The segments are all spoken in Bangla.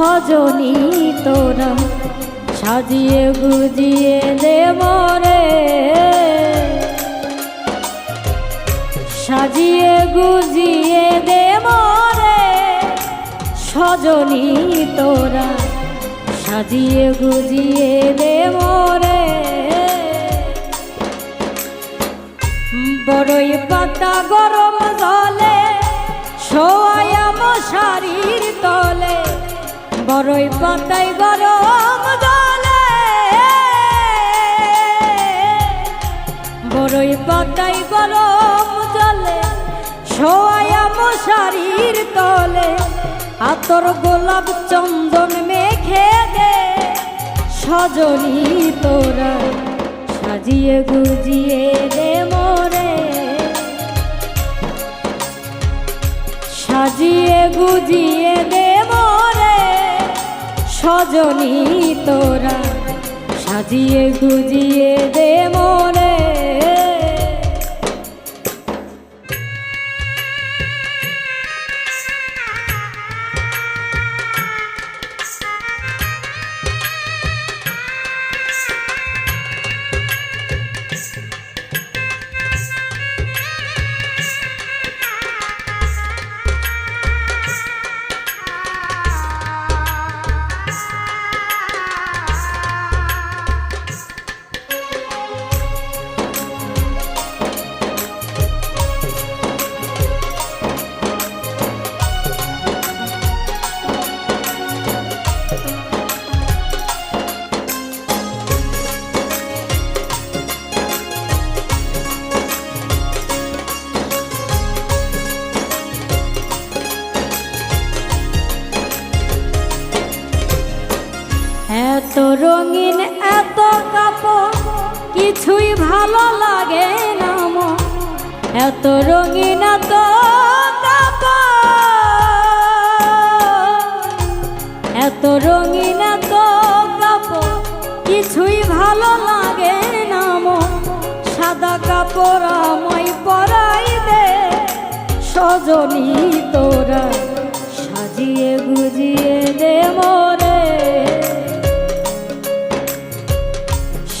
সজনী তোরা সাজিয়ে গুজিয়ে দে মরে সাজিয়ে গুজিয়ে দে মরে সজনী তোরা সাজিয়ে গুজিয়ে দে মরে বড়ই পাতা গরম জলে শোয়া মশারির তলে। বড়ই পাতাই গরম জলে। বড়ই পাতাই গরম জলে শোয়া মশারির তলে, আতর গোলাপ চন্দন মেখে দে। সজনী তোরা সাজিয়ে গুজিয়ে দে মোরে। সাজিয়ে গুজিয়ে সজনী তোরা সাজিয়ে গুজিয়ে দে মোরে এত রঙিন, এত কাপড়, কিছুই ভালো লাগে না মন এত রঙিন, এত এত রঙিন, এত কাপড়, কিছুই ভালো লাগে না মন সাদা কাপড় আমায় পরাই দে, সজনী তোরা, সাজিয়ে গুজিয়ে দে মোরে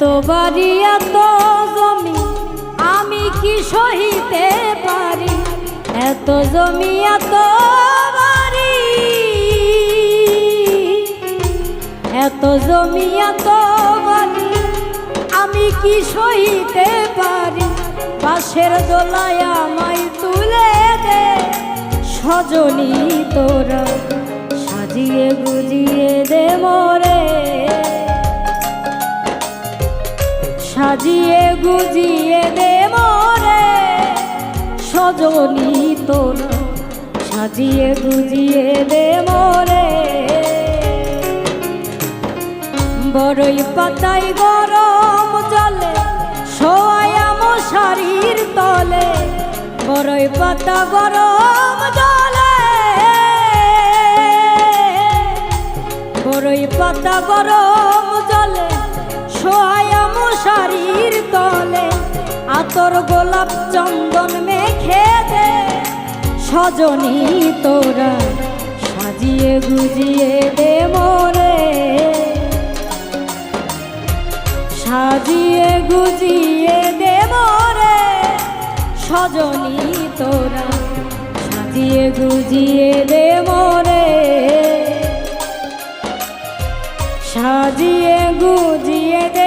এত বাড়ি, এত জমি, আমি কি সহিতে পারি? এত জমি, এত বাড়ি, এত জমি, এত বাড়ি, আমি কি সহিতে পারি? পাশের দোলায় আমায় তুলে দে, সজনী তোরা, সাজিয়ে গুজিয়ে দে সাজিয়ে গুজিয়ে দে মরে। সজনি তোরা সাজিয়ে গুজিয়ে দে মরে। বড়ই পাতাই গরম জলে শোয়া মশারির তলে। বড়ই পাতা গরম জলে। বড়ই পাতা গরম জলে শোয়া মশারির তলে, আতর গোলাপ চন্দন মেখে দে। সজনী তোরা সাজিয়ে গুজিয়ে দে মোরে। সাজিয়ে গুজিয়ে দে মোরে। সজনী তোরা সাজিয়ে গুজিয়ে দে মোরে। সাজিয়ে গুজিয়ে